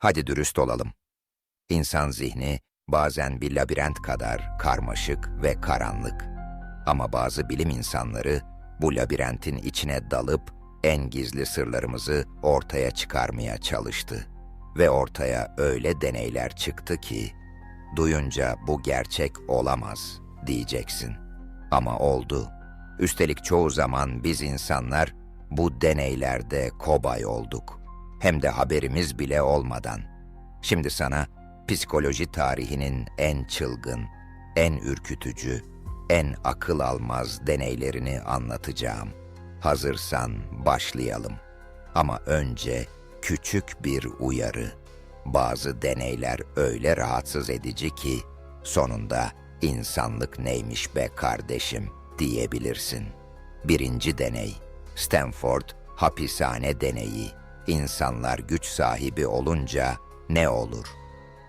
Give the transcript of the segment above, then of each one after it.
Hadi dürüst olalım. İnsan zihni bazen bir labirent kadar karmaşık ve karanlık. Ama bazı bilim insanları bu labirentin içine dalıp en gizli sırlarımızı ortaya çıkarmaya çalıştı. Ve ortaya öyle deneyler çıktı ki, duyunca bu gerçek olamaz diyeceksin. Ama oldu. Üstelik çoğu zaman biz insanlar bu deneylerde kobay olduk. Hem de haberimiz bile olmadan. Şimdi sana psikoloji tarihinin en çılgın, en ürkütücü, en akıl almaz deneylerini anlatacağım. Hazırsan başlayalım. Ama önce küçük bir uyarı. Bazı deneyler öyle rahatsız edici ki sonunda insanlık neymiş be kardeşim diyebilirsin. Birinci deney, Stanford hapishane deneyi. İnsanlar güç sahibi olunca ne olur?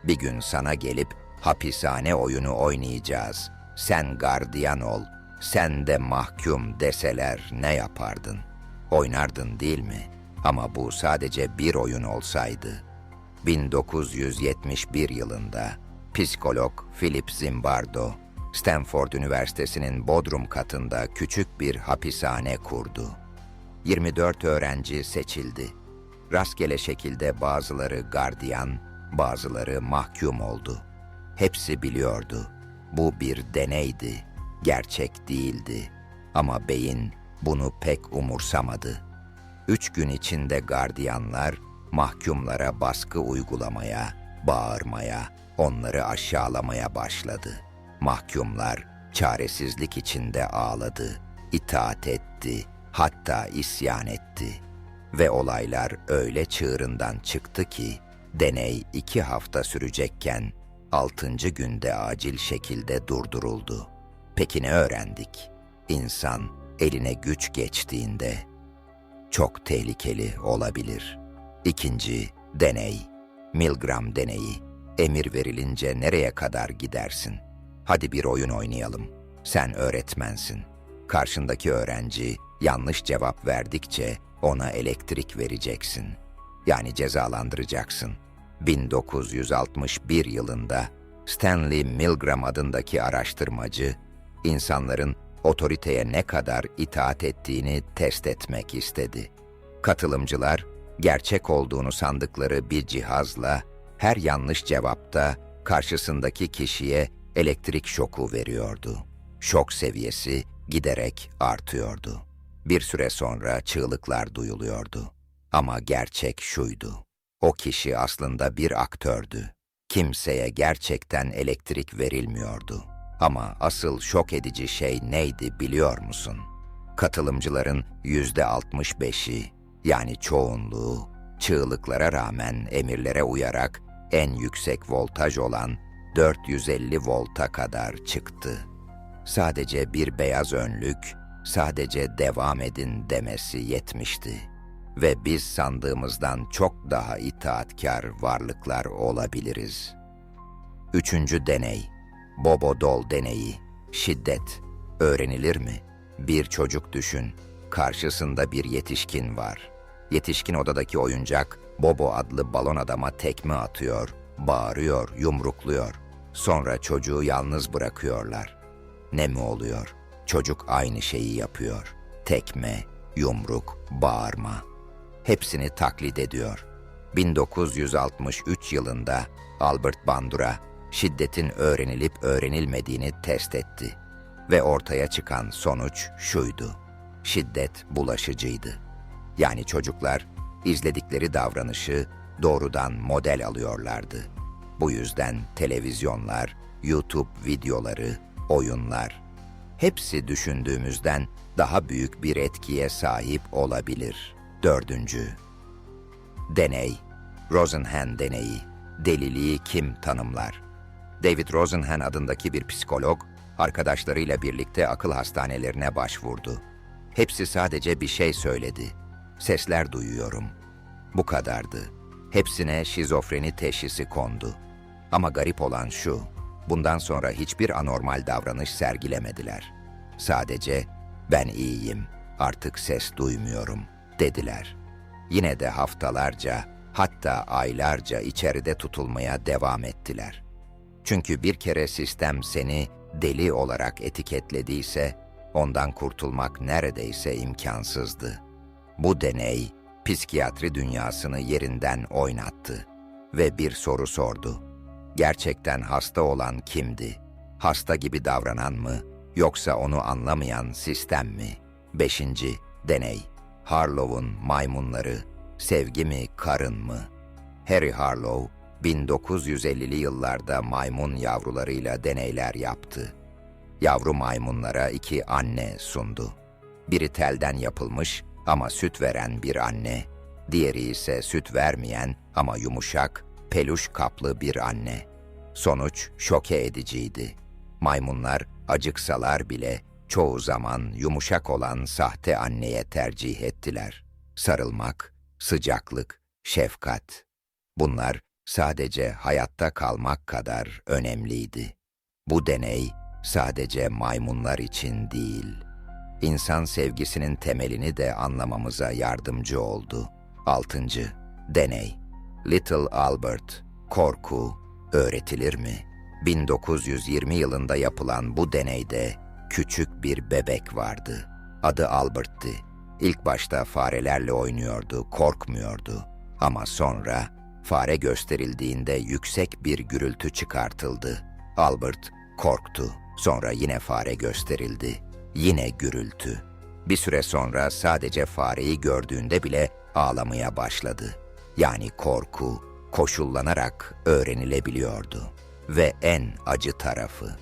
Bir gün sana gelip hapishane oyunu oynayacağız. Sen gardiyan ol, sen de mahkum deseler ne yapardın? Oynardın değil mi? Ama bu sadece bir oyun olsaydı. 1971 yılında psikolog Philip Zimbardo, Stanford Üniversitesi'nin Bodrum katında küçük bir hapishane kurdu. 24 öğrenci seçildi. Rastgele şekilde bazıları gardiyan, bazıları mahkum oldu. Hepsi biliyordu. Bu bir deneydi, gerçek değildi. Ama beyin bunu pek umursamadı. Üç gün içinde gardiyanlar mahkumlara baskı uygulamaya, bağırmaya, onları aşağılamaya başladı. Mahkumlar çaresizlik içinde ağladı, itaat etti, hatta isyan etti. Ve olaylar öyle çığırından çıktı ki, deney iki hafta sürecekken, altıncı günde acil şekilde durduruldu. Peki ne öğrendik? İnsan eline güç geçtiğinde çok tehlikeli olabilir. İkinci, deney. Milgram deneyi. Emir verilince nereye kadar gidersin? Hadi bir oyun oynayalım. Sen öğretmensin. Karşındaki öğrenci yanlış cevap verdikçe ona elektrik vereceksin. Yani cezalandıracaksın. 1961 yılında Stanley Milgram adındaki araştırmacı, insanların otoriteye ne kadar itaat ettiğini test etmek istedi. Katılımcılar, gerçek olduğunu sandıkları bir cihazla her yanlış cevapta karşısındaki kişiye elektrik şoku veriyordu. Şok seviyesi giderek artıyordu. Bir süre sonra çığlıklar duyuluyordu. Ama gerçek şuydu. O kişi aslında bir aktördü. Kimseye gerçekten elektrik verilmiyordu. Ama asıl şok edici şey neydi biliyor musun? Katılımcıların yüzde 65'i yani çoğunluğu çığlıklara rağmen emirlere uyarak en yüksek voltaj olan 450 volta kadar çıktı. Sadece bir beyaz önlük, sadece devam edin demesi yetmişti. Ve biz sandığımızdan çok daha itaatkar varlıklar olabiliriz. Üçüncü deney, Bobo Dol deneyi, şiddet. Öğrenilir mi? Bir çocuk düşün, karşısında bir yetişkin var. Yetişkin odadaki oyuncak, Bobo adlı balon adama tekme atıyor, bağırıyor, yumrukluyor. Sonra çocuğu yalnız bırakıyorlar. Ne mi oluyor? Çocuk aynı şeyi yapıyor. Tekme, yumruk, bağırma. Hepsini taklit ediyor. 1963 yılında Albert Bandura şiddetin öğrenilip öğrenilmediğini test etti ve ortaya çıkan sonuç şuydu. Şiddet bulaşıcıydı. Yani çocuklar izledikleri davranışı doğrudan model alıyorlardı. Bu yüzden televizyonlar, YouTube videoları, oyunlar hepsi düşündüğümüzden daha büyük bir etkiye sahip olabilir. Dördüncü, deney, Rosenhan deneyi, deliliği kim tanımlar? David Rosenhan adındaki bir psikolog, arkadaşlarıyla birlikte akıl hastanelerine başvurdu. Hepsi sadece bir şey söyledi. Sesler duyuyorum. Bu kadardı. Hepsine şizofreni teşhisi kondu. Ama garip olan şu, bundan sonra hiçbir anormal davranış sergilemediler. Sadece ben iyiyim, artık ses duymuyorum dediler. Yine de haftalarca Hatta aylarca içeride tutulmaya devam ettiler. Çünkü bir kere sistem seni deli olarak etiketlediyse, ondan kurtulmak neredeyse imkansızdı. Bu deney, psikiyatri dünyasını yerinden oynattı ve bir soru sordu. Gerçekten hasta olan kimdi? Hasta gibi davranan mı, yoksa onu anlamayan sistem mi? Beşinci, deney. Harlow'un maymunları, sevgi mi, karın mı? Harry Harlow, 1950'li yıllarda maymun yavrularıyla deneyler yaptı. Yavru maymunlara iki anne sundu. Biri telden yapılmış ama süt veren bir anne, diğeri ise süt vermeyen ama yumuşak, peluş kaplı bir anne. Sonuç şoke ediciydi. Maymunlar acıksalar bile çoğu zaman yumuşak olan sahte anneye tercih ettiler. Sarılmak, sıcaklık, şefkat. Bunlar sadece hayatta kalmak kadar önemliydi. Bu deney sadece maymunlar için değil, insan sevgisinin temelini de anlamamıza yardımcı oldu. 6. Deney Little Albert, korku öğretilir mi? 1920 yılında yapılan bu deneyde küçük bir bebek vardı. Adı Albert'ti. İlk başta farelerle oynuyordu, korkmuyordu. Ama sonra fare gösterildiğinde yüksek bir gürültü çıkartıldı. Albert korktu. Sonra yine fare gösterildi. Yine gürültü. Bir süre sonra sadece fareyi gördüğünde bile ağlamaya başladı. Yani korku koşullanarak öğrenilebiliyordu. Ve en acı tarafı,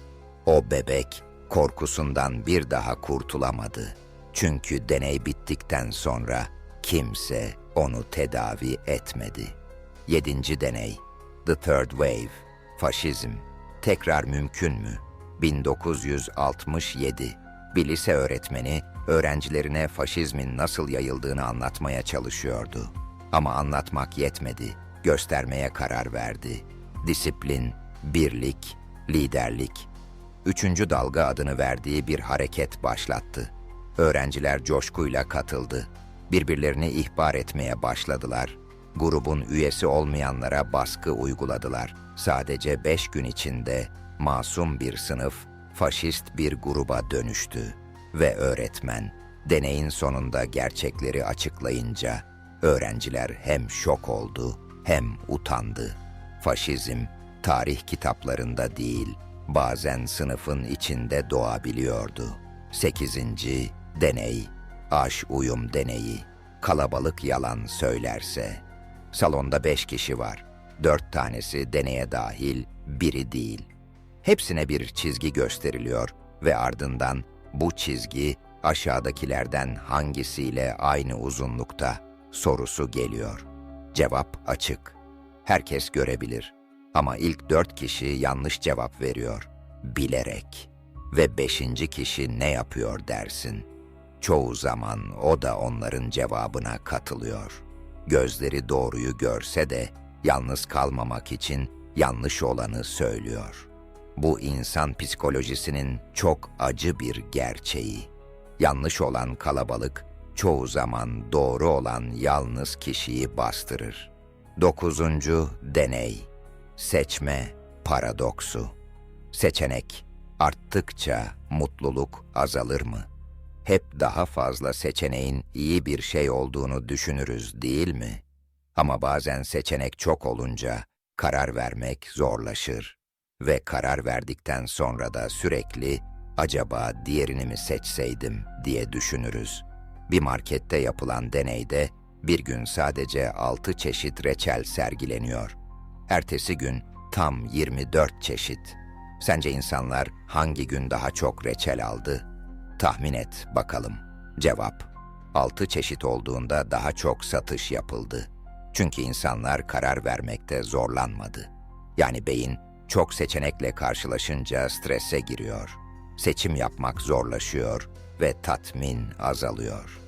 o bebek korkusundan bir daha kurtulamadı. Çünkü deney bittikten sonra kimse onu tedavi etmedi. Yedinci deney, The Third Wave, Faşizm, tekrar mümkün mü? 1967, bir lise öğretmeni öğrencilerine faşizmin nasıl yayıldığını anlatmaya çalışıyordu. Ama anlatmak yetmedi, göstermeye karar verdi. Disiplin, birlik, liderlik. Üçüncü dalga adını verdiği bir hareket başlattı. Öğrenciler coşkuyla katıldı. Birbirlerini ihbar etmeye başladılar. Grubun üyesi olmayanlara baskı uyguladılar. Sadece beş gün içinde masum bir sınıf faşist bir gruba dönüştü ve öğretmen deneyin sonunda gerçekleri açıklayınca öğrenciler hem şok oldu hem utandı. Faşizm tarih kitaplarında değil, bazen sınıfın içinde doğabiliyordu. Sekizinci deney, aş uyum deneyi. Kalabalık yalan söylerse. Salonda beş kişi var. Dört tanesi deneye dahil, biri değil. Hepsine bir çizgi gösteriliyor ve ardından bu çizgi aşağıdakilerden hangisiyle aynı uzunlukta sorusu geliyor. Cevap açık. Herkes görebilir. Ama ilk dört kişi yanlış cevap veriyor. Bilerek. Ve beşinci kişi ne yapıyor dersin. Çoğu zaman o da onların cevabına katılıyor. Gözleri doğruyu görse de yalnız kalmamak için yanlış olanı söylüyor. Bu insan psikolojisinin çok acı bir gerçeği. Yanlış olan kalabalık çoğu zaman doğru olan yalnız kişiyi bastırır. Dokuzuncu deney. Seçme paradoksu. Seçenek arttıkça mutluluk azalır mı? Hep daha fazla seçeneğin iyi bir şey olduğunu düşünürüz değil mi? Ama bazen seçenek çok olunca karar vermek zorlaşır ve karar verdikten sonra da sürekli acaba diğerini mi seçseydim diye düşünürüz. Bir markette yapılan deneyde bir gün sadece 6 çeşit reçel sergileniyor. Ertesi gün tam 24 çeşit. Sence insanlar hangi gün daha çok reçel aldı? Tahmin et bakalım. Cevap 6 çeşit olduğunda daha çok satış yapıldı. Çünkü insanlar karar vermekte zorlanmadı. Yani beyin çok seçenekle karşılaşınca strese giriyor. Seçim yapmak zorlaşıyor ve tatmin azalıyor.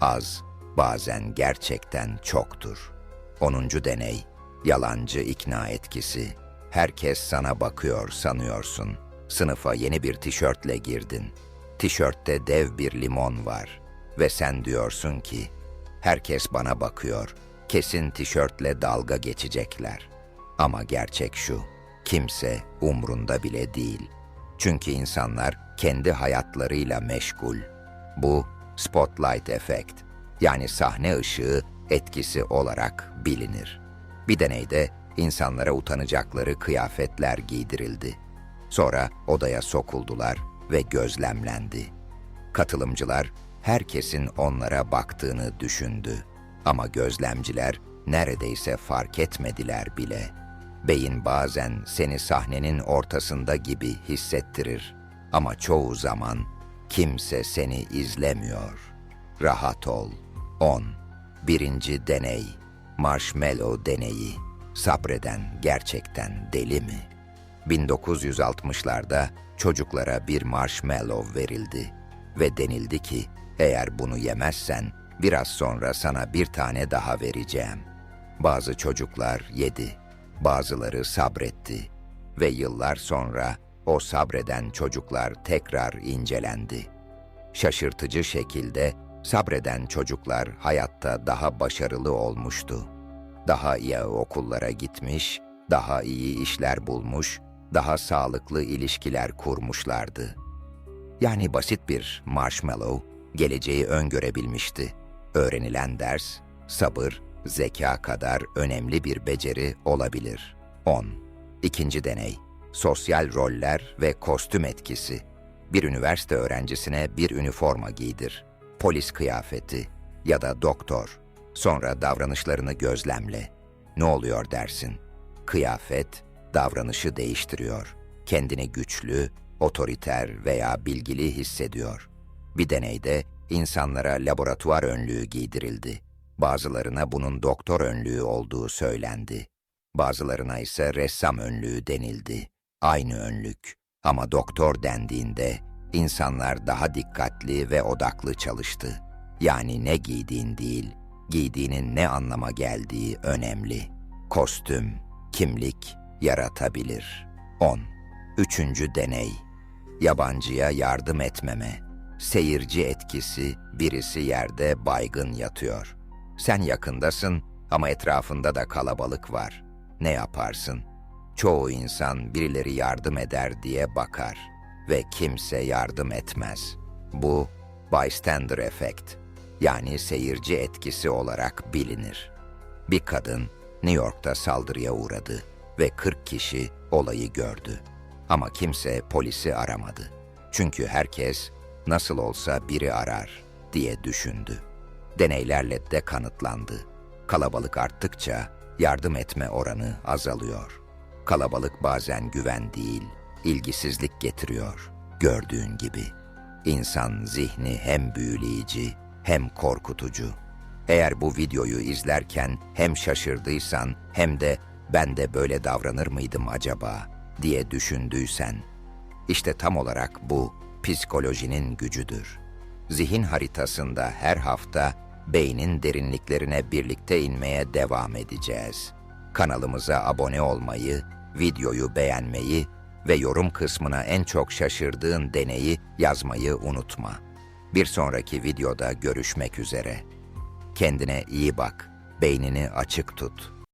Az bazen gerçekten çoktur. 10. deney Yalancı ikna etkisi. Herkes sana bakıyor sanıyorsun. Sınıfa yeni bir tişörtle girdin. Tişörtte dev bir limon var ve sen diyorsun ki herkes bana bakıyor. kesin tişörtle dalga geçecekler. Ama gerçek şu, kimse umrunda bile değil. Çünkü insanlar kendi hayatlarıyla meşgul. Bu spotlight effect yani sahne ışığı etkisi olarak bilinir. Bir deneyde insanlara utanacakları kıyafetler giydirildi. Sonra odaya sokuldular ve gözlemlendi. Katılımcılar herkesin onlara baktığını düşündü. Ama gözlemciler neredeyse fark etmediler bile. Beyin bazen seni sahnenin ortasında gibi hissettirir. Ama çoğu zaman kimse seni izlemiyor. Rahat ol. 10. Birinci deney. Marshmallow deneyi. Sabreden gerçekten deli mi? 1960'larda çocuklara bir marshmallow verildi ve denildi ki eğer bunu yemezsen biraz sonra sana bir tane daha vereceğim. Bazı çocuklar yedi, bazıları sabretti ve yıllar sonra o sabreden çocuklar tekrar incelendi. Şaşırtıcı şekilde sabreden çocuklar hayatta daha başarılı olmuştu. Daha iyi okullara gitmiş, daha iyi işler bulmuş, daha sağlıklı ilişkiler kurmuşlardı. Yani basit bir marshmallow geleceği öngörebilmişti. Öğrenilen ders, sabır, zeka kadar önemli bir beceri olabilir. 10. İkinci deney. Sosyal roller ve kostüm etkisi. Bir üniversite öğrencisine bir üniforma giydir. Polis kıyafeti ya da doktor. Sonra davranışlarını gözlemle. Ne oluyor dersin? Kıyafet davranışı değiştiriyor. Kendini güçlü, otoriter veya bilgili hissediyor. Bir deneyde insanlara laboratuvar önlüğü giydirildi. Bazılarına bunun doktor önlüğü olduğu söylendi. Bazılarına ise ressam önlüğü denildi. Aynı önlük ama doktor dendiğinde insanlar daha dikkatli ve odaklı çalıştı. Yani ne giydiğin değil, giydiğinin ne anlama geldiği önemli. Kostüm, kimlik yaratabilir. 10. Üçüncü deney. Yabancıya yardım etmeme. Seyirci etkisi birisi yerde baygın yatıyor. Sen yakındasın ama etrafında da kalabalık var. Ne yaparsın? Çoğu insan birileri yardım eder diye bakar ve kimse yardım etmez. Bu bystander effect yani seyirci etkisi olarak bilinir. Bir kadın New York'ta saldırıya uğradı ve 40 kişi olayı gördü. Ama kimse polisi aramadı. Çünkü herkes nasıl olsa biri arar diye düşündü. Deneylerle de kanıtlandı. Kalabalık arttıkça yardım etme oranı azalıyor. Kalabalık bazen güven değil, ilgisizlik getiriyor. Gördüğün gibi. İnsan zihni hem büyüleyici hem korkutucu. Eğer bu videoyu izlerken hem şaşırdıysan hem de ben de böyle davranır mıydım acaba diye düşündüysen, işte tam olarak bu psikolojinin gücüdür. Zihin haritasında her hafta beynin derinliklerine birlikte inmeye devam edeceğiz. Kanalımıza abone olmayı, videoyu beğenmeyi ve yorum kısmına en çok şaşırdığın deneyi yazmayı unutma. Bir sonraki videoda görüşmek üzere. Kendine iyi bak, beynini açık tut.